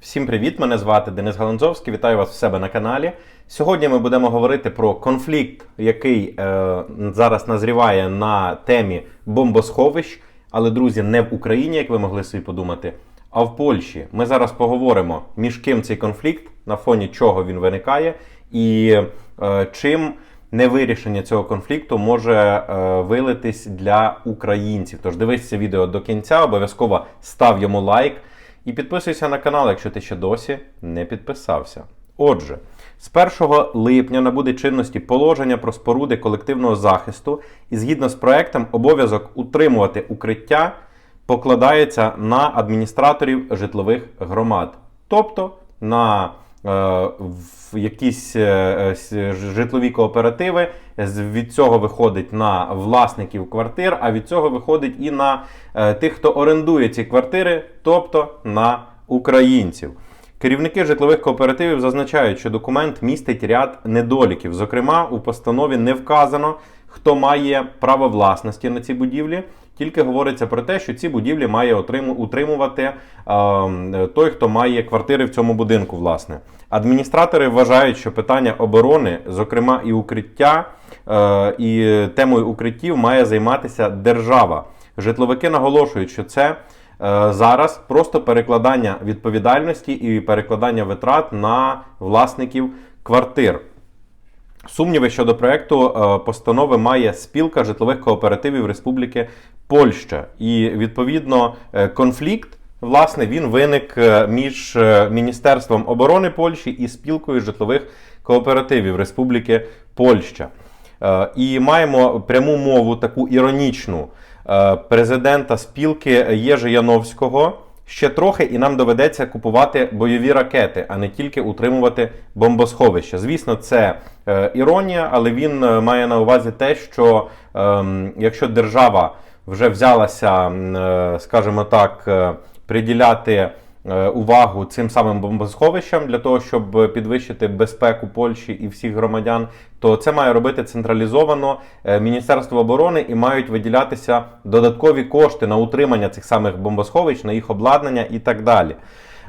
Всім привіт! Мене звати Денис Галанзовський. Вітаю вас у себе на каналі. Сьогодні ми будемо говорити про конфлікт, який е, зараз назріває на темі бомбосховищ, але друзі, не в Україні, як ви могли собі подумати, а в Польщі. Ми зараз поговоримо між ким цей конфлікт, на фоні чого він виникає, і е, чим невирішення цього конфлікту може е, вилитись для українців. Тож дивись це відео до кінця, обов'язково став йому лайк. І підписуйся на канал, якщо ти ще досі не підписався. Отже, з 1 липня набуде чинності положення про споруди колективного захисту, і згідно з проектом, обов'язок утримувати укриття покладається на адміністраторів житлових громад, тобто на в якісь е, е, житлові кооперативи. Від цього виходить на власників квартир, а від цього виходить і на е, тих, хто орендує ці квартири, тобто на українців. Керівники житлових кооперативів зазначають, що документ містить ряд недоліків. Зокрема, у постанові не вказано, хто має право власності на ці будівлі. Тільки говориться про те, що ці будівлі має утримувати е, той, хто має квартири в цьому будинку. Власне, адміністратори вважають, що питання оборони, зокрема і укриття, е, і темою укриттів має займатися держава. Житловики наголошують, що це е, зараз просто перекладання відповідальності і перекладання витрат на власників квартир. Сумніви щодо проекту е, постанови має спілка житлових кооперативів Республіки Польща. І відповідно е, конфлікт. Власне, він виник е, між Міністерством оборони Польщі і спілкою житлових кооперативів Республіки Польща. І маємо пряму мову, таку іронічну президента спілки Єжи Яновського. Ще трохи, і нам доведеться купувати бойові ракети, а не тільки утримувати бомбосховища. Звісно, це е, іронія, але він е, має на увазі те, що е, якщо держава вже взялася, е, скажімо так, е, приділяти увагу цим самим бомбосховищам для того, щоб підвищити безпеку Польщі і всіх громадян, то це має робити централізовано е, Міністерство оборони і мають виділятися додаткові кошти на утримання цих самих бомбосховищ, на їх обладнання і так далі.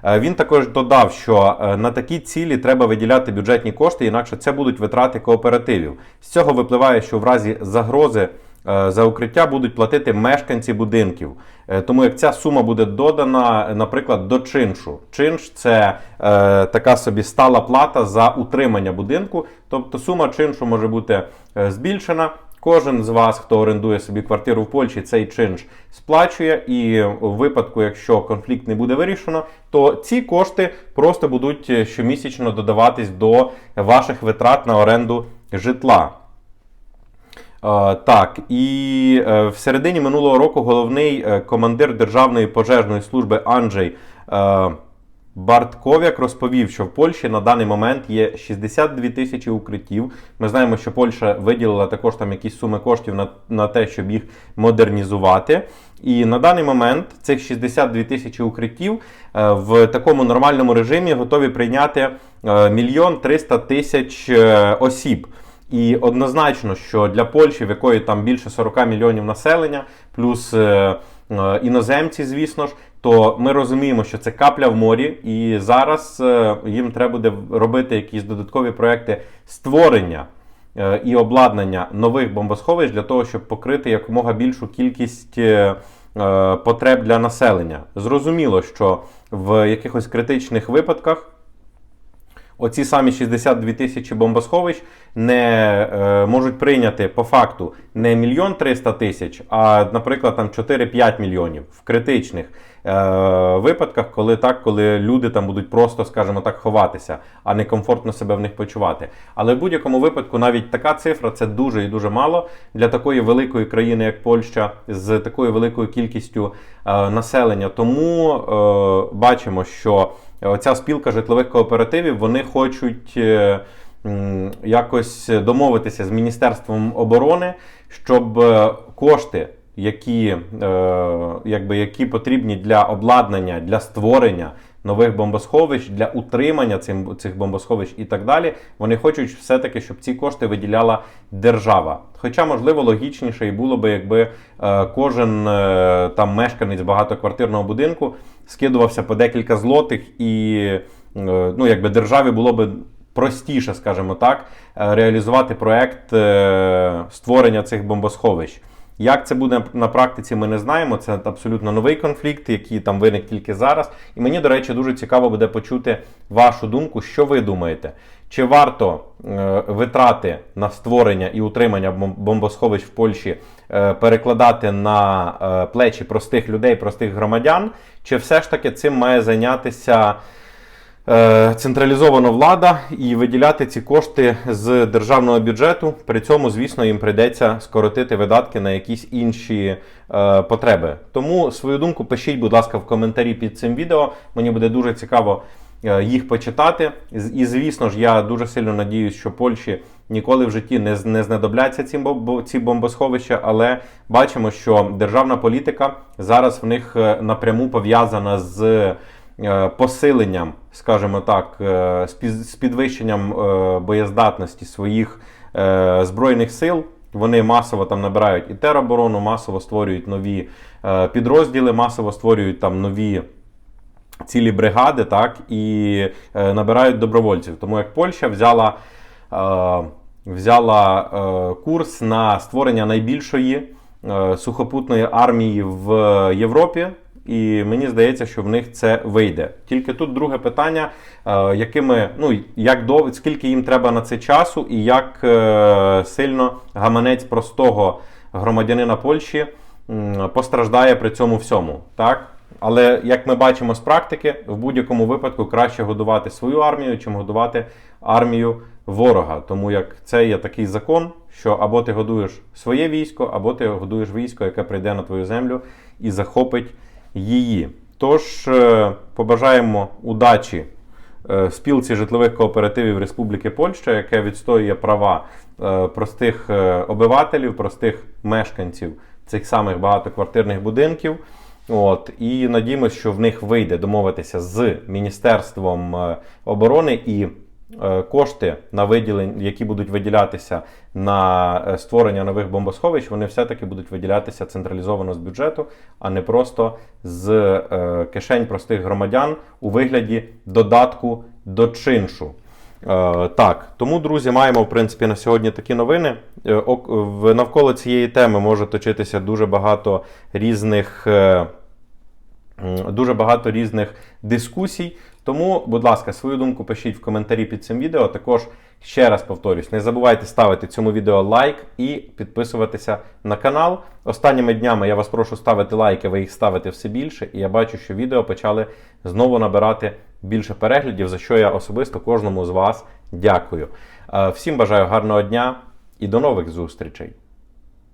Е, Він також додав, що е, на такі цілі треба виділяти бюджетні кошти, інакше це будуть витрати кооперативів. З цього випливає, що в разі загрози е, за укриття будуть платити мешканці будинків. Е, Тому як ця сума буде додана, е, наприклад, до чиншу. Чинш це е, така собі стала плата за утримання будинку. Тобто сума чиншу може бути е, збільшена. Кожен з вас, хто орендує собі квартиру в Польщі, цей чинш сплачує, і у випадку, якщо конфлікт не буде вирішено, то ці кошти просто будуть е, щомісячно додаватись до ваших витрат на оренду житла. Е, Так, і е, в середині минулого року головний е, командир Державної пожежної служби Анджей Бартковяк розповів, що в Польщі на даний момент є 62 тисячі укриттів. Ми знаємо, що Польща виділила також там якісь суми коштів на, на те, щоб їх модернізувати. І на даний момент цих 62 тисячі укриттів в такому нормальному режимі готові прийняти мільйон 300 тисяч осіб. І однозначно, що для Польщі, в якої там більше 40 мільйонів населення, плюс е, е, іноземці, звісно ж, то ми розуміємо, що це капля в морі, і зараз е, їм треба буде робити якісь додаткові проекти створення е, і обладнання нових бомбосховищ для того, щоб покрити якомога більшу кількість е, е, потреб для населення. Зрозуміло, що в якихось критичних випадках оці самі 62 тисячі бомбосховищ не е, можуть прийняти по факту не мільйон 300 тисяч, а, наприклад, там 4-5 мільйонів в критичних е, випадках, коли так, коли люди там будуть просто, скажімо так, ховатися, а не комфортно себе в них почувати. Але в будь-якому випадку навіть така цифра це дуже і дуже мало для такої великої країни, як Польща, з такою великою кількістю е, населення. Тому е, бачимо, що Оця спілка житлових кооперативів вони хочуть е, якось домовитися з Міністерством оборони, щоб е, кошти, які, е, якби, які потрібні для обладнання, для створення нових бомбосховищ, для утримання цим, цих бомбосховищ і так далі, вони хочуть все-таки, щоб ці кошти виділяла держава. Хоча, можливо, логічніше і було би, якби кожен там мешканець багатоквартирного будинку скидувався по декілька злотих, і е, ну, якби державі було би простіше, скажімо так, е, реалізувати проект е, створення цих бомбосховищ. Як це буде на практиці, ми не знаємо. Це абсолютно новий конфлікт, який там виник тільки зараз. І мені, до речі, дуже цікаво буде почути вашу думку, що ви думаєте. Чи варто е, витрати на створення і утримання бомбосховищ в Польщі е, перекладати на е, плечі простих людей, простих громадян? Чи все ж таки цим має зайнятися централізована влада і виділяти ці кошти з державного бюджету? При цьому, звісно, їм прийдеться скоротити видатки на якісь інші е, потреби. Тому свою думку пишіть, будь ласка, в коментарі під цим відео. Мені буде дуже цікаво е, їх почитати. І звісно ж, я дуже сильно надіюсь, що Польщі ніколи в житті не, не знадобляться ці, ці бомбосховища, але бачимо, що державна політика зараз в них е, напряму пов'язана з е, посиленням, скажімо так, е, з підвищенням е, боєздатності своїх е, збройних сил. Вони масово там набирають і тероборону, масово створюють нові підрозділи, масово створюють там нові цілі бригади, так, і е, набирають добровольців. Тому як Польща взяла, е, взяла е, курс на створення найбільшої е, сухопутної армії в Європі. І мені здається, що в них це вийде. Тільки тут друге питання, е, якими, ну, як довго, скільки їм треба на це часу, і як е, сильно гаманець простого громадянина Польщі постраждає при цьому всьому. Так? Але як ми бачимо з практики, в будь-якому випадку краще годувати свою армію, чим годувати армію ворога. Тому як це є такий закон, що або ти годуєш своє військо, або ти годуєш військо, яке прийде на твою землю і захопить її. Тож е, побажаємо удачі е, спілці житлових кооперативів Республіки Польща, яке відстоює права е, простих обивателів, простих мешканців цих самих багатоквартирних будинків. От, і надіємося, що в них вийде домовитися з Міністерством оборони і кошти на виділення, які будуть виділятися на е, створення нових бомбосховищ, вони все-таки будуть виділятися централізовано з бюджету, а не просто з е, кишень простих громадян у вигляді додатку до чиншу. Е, так, тому, друзі, маємо в принципі на сьогодні такі новини. Е, навколо цієї теми може точитися дуже багато різних. е, Дуже багато різних дискусій. Тому, будь ласка, свою думку пишіть в коментарі під цим відео. Також ще раз повторюсь, не забувайте ставити цьому відео лайк і підписуватися на канал. Останніми днями я вас прошу ставити лайки, ви їх ставите все більше, і я бачу, що відео почали знову набирати більше переглядів, за що я особисто кожному з вас дякую. Е, Всім бажаю гарного дня і до нових зустрічей!